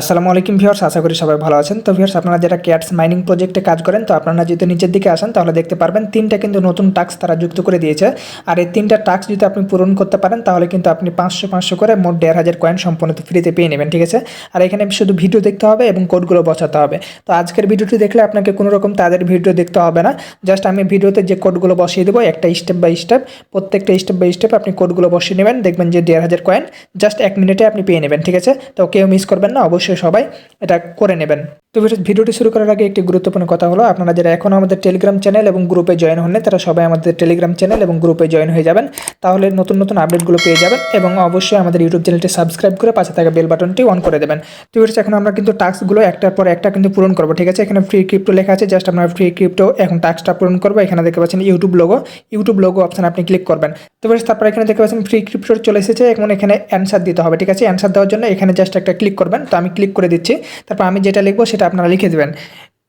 আসসালামু আলাইকুম ভিউয়ার্স, আশা করি সবাই ভালো আছেন। তো ভিউয়ার্স, আপনারা যারা ক্যাটস মাইনিং প্রজেক্টে কাজ করেন, তো আপনারা যদি নিচের দিকে আসেন, তাহলে দেখতে পারবেন তিনটা কিন্তু নতুন টাস্ক তারা যুক্ত করে দিয়েছে। আর এই তিনটা টাস্ক যদি আপনি পূরণ করতে পারেন, তাহলে কিন্তু আপনি পাঁচশো পাঁচশো করে মোট দেড় হাজার কয়েন সম্পূর্ণ ফ্রিতে পেয়ে নেবেন, ঠিক আছে? আর এখানে শুধু ভিডিও দেখতে হবে এবং কোডগুলো বসাতে হবে। তো আজকের ভিডিওটি দেখলে আপনাকে কোনো রকম তাদের ভিডিও দেখতে হবে না। জাস্ট আমি ভিডিওতে যে কোডগুলো বসিয়ে দেবো, একটা স্টেপ বাই স্টেপ, প্রত্যেকটা স্টেপ বাই স্টেপ আপনি কোডগুলো বসিয়ে নেবেন, দেখবেন যে দেড় হাজার কয়েন জাস্ট এক মিনিটে আপনি পেয়ে নেবেন, ঠিক আছে? তো কেউ মিস করবেন না, অবশ্যই সবাই এটা করে নেবেন। তো ভিডিও- ভিডিওটি শুরু করার আগে একটি গুরুত্বপূর্ণ কথা হলো, আপনারা যারা এখন আমাদের টেলিগ্রাম চ্যানেল এবং গ্রুপে জয়েন হন তারা সবাই আমাদের টেলিগ্রাম চ্যানেল এবং গ্রুপে জয়েন হয়ে যাবেন। তাহলে নতুন নতুন আপডেটগুলো পেয়ে যাবেন এবং অবশ্যই আমাদের ইউটিউব চ্যানেলটি সাবস্ক্রাইব করে পাশে থাকা বেল বাটনটি অন করে দেবেন। তো ভিডিও এখন আমরা কিন্তু টাস্কগুলো একটার পর একটা কিন্তু পূরণ করব, ঠিক আছে? এখানে ফ্রি ক্রিপ্টো লেখা আছে জাস্ট আমরা ফ্রি ক্রিপ্টো এখন টাস্কটা পূরণ করব। এখানে দেখতে পাচ্ছেন YouTube logo YouTube logo option আপনি ক্লিক করবেন। তো ভিডিও তারপর এখানে দেখতে পাচ্ছেন ফ্রি ক্রিপ্টো চলে এসেছে, এখন এখানে অ্যান্সার দিতে হবে, ঠিক আছে? অ্যান্সার দেওয়ার জন্য এখানে জাস্ট একটা ক্লিক করবেন। তো আমি ক্লিক করে দিচ্ছি। তারপর আমি যেটা লিখব সেটা আপনারা লিখে দেবেন।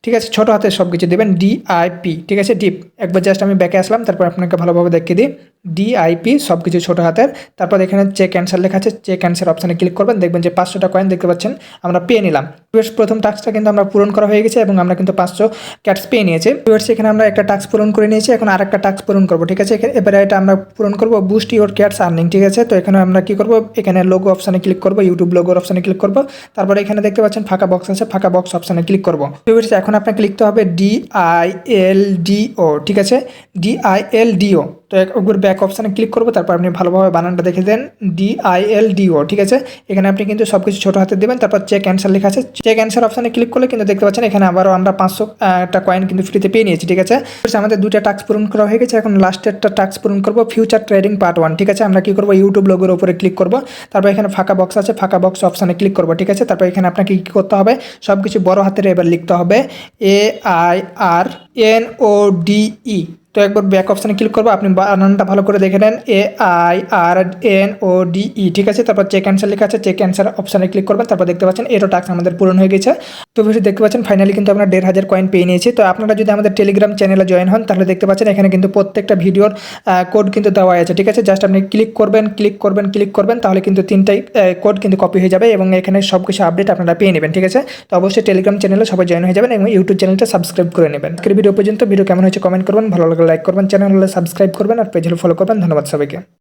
ঠিক আছে? ছোটো হাতে সব কিছু দেবেন ডিআইপি ঠিক আছে? ডিপ একবার জাস্ট আমি ব্যাকে আসলাম, তারপর আপনাকে ভালোভাবে দেখিয়ে দিই। ডিআইপি সব কিছু ছোটো হাতের। তারপর এখানে চেক ক্যান্সার লেখা আছে চেক ক্যান্সার অপশানে ক্লিক করবেন, দেখবেন যে পাঁচশোটা কয়েন দেখতে পাচ্ছেন, আমরা পেয়ে নিলাম। ভিউয়ার্স প্রথম টাস্কটা কিন্তু আমরা পূরণ করা হয়ে গেছে এবং আমরা কিন্তু পাঁচশো ক্যাটস পেয়ে নিয়েছি। ভিউয়ার্স এখানে আমরা একটা টাস্ক পূরণ করে নিয়েছি, এখন আরেকটা টাস্ক পূরণ করব, ঠিক আছে? এবারে এটা আমরা পূরণ করব বুস্ট ইউর ক্যাটস আর্নিং ঠিক আছে? তো এখানে আমরা কি করব? এখানে লোগো অপশানে ক্লিক করব ইউটিউব লোগোর অপশানে ক্লিক করব। তারপরে এখানে দেখতে পাচ্ছেন ফাঁকা বক্স আছে, ফাঁকা বক্স অপশানে ক্লিক করব। ভিউয়ার্স এখন আপনাকে লিখতে হবে D I L D O ঠিক আছে? D I L D O তো একবার ব্যাক অপশানে ক্লিক করব, তারপর আপনি ভালোভাবে বানানটা দেখে দেন D I L D O ঠিক আছে? এখানে আপনি কিন্তু সব কিছু ছোটো হাতে দেবেন, তারপর চেক অ্যান্সার লেখা আছে। চেক অ্যান্সার অপশানে ক্লিক করলে কিন্তু দেখতে পাচ্ছেন এখানে আবারও আমরা একটা কয়েন কিন্তু ফ্রিতে পেয়ে নিয়েছি, ঠিক আছে? আমাদের দুটা টাস্ক পূরণ করা হয়ে গেছে, এখন লাস্টেরটা টাস্ক পূরণ করব ফিউচার ট্রেডিং পার্ট ওয়ান ঠিক আছে? আমরা কী করব? ইউটিউব লোগোর উপরে ক্লিক করব, তারপর এখানে ফাঁকা বক্স আছে, ফাঁকা বক্স অপশানে ক্লিক করব, ঠিক আছে? তারপর এখানে আপনাকে কী করতে হবে? সব কিছু বড় হাতের এবার লিখতে হবে A I R N O D E তো একবার ব্যাক অপশানে ক্লিক করব, আপনি বানানটা ভালো করে দেখে নেন A I R N O D E ঠিক আছে? তারপর চেক অ্যান্সার লেখা আছে চেক অ্যান্সার অপশানে ক্লিক করবেন, তারপর দেখতে পাচ্ছেন এরও টাস্ক আমাদের পূরণ হয়ে গেছে। তো ভিডিও দেখতে পাচ্ছেন ফাইনালি কিন্তু আমরা দেড় হাজার কয়েন পেয়ে নিয়েছি। তো আপনারা যদি আমাদের টেলিগ্রাম চ্যানেলে জয়েন হন, তাহলে দেখতে পাচ্ছেন এখানে কিন্তু প্রত্যেকটা ভিডিওর কোড কিন্তু দেওয়া আছে, ঠিক আছে? জাস্ট আপনি ক্লিক করবেন ক্লিক করবেন ক্লিক করবেন, তাহলে কিন্তু তিনটাই কোড কিন্তু কপি হয়ে যাবে এবং এখানে সব কিছু আপডেট আপনারা পেয়ে নেবেন, ঠিক আছে? তো অবশ্যই টেলিগ্রাম চ্যানেলে সবাই জয়েন হয়ে যাবেন এবং ইউটিউব চ্যানেলটা সাবস্ক্রাইব করে নেবেন। ভিডিও পর্যন্ত ভিডিও কেমন হয়েছে কমেন্ট করবেন, ভালো লাগলে লাইক করবেন চ্যানেল হলে সাবস্ক্রাইব করবেন আর পেজ হলে ফলো করবেন। ধন্যবাদ সবাইকে।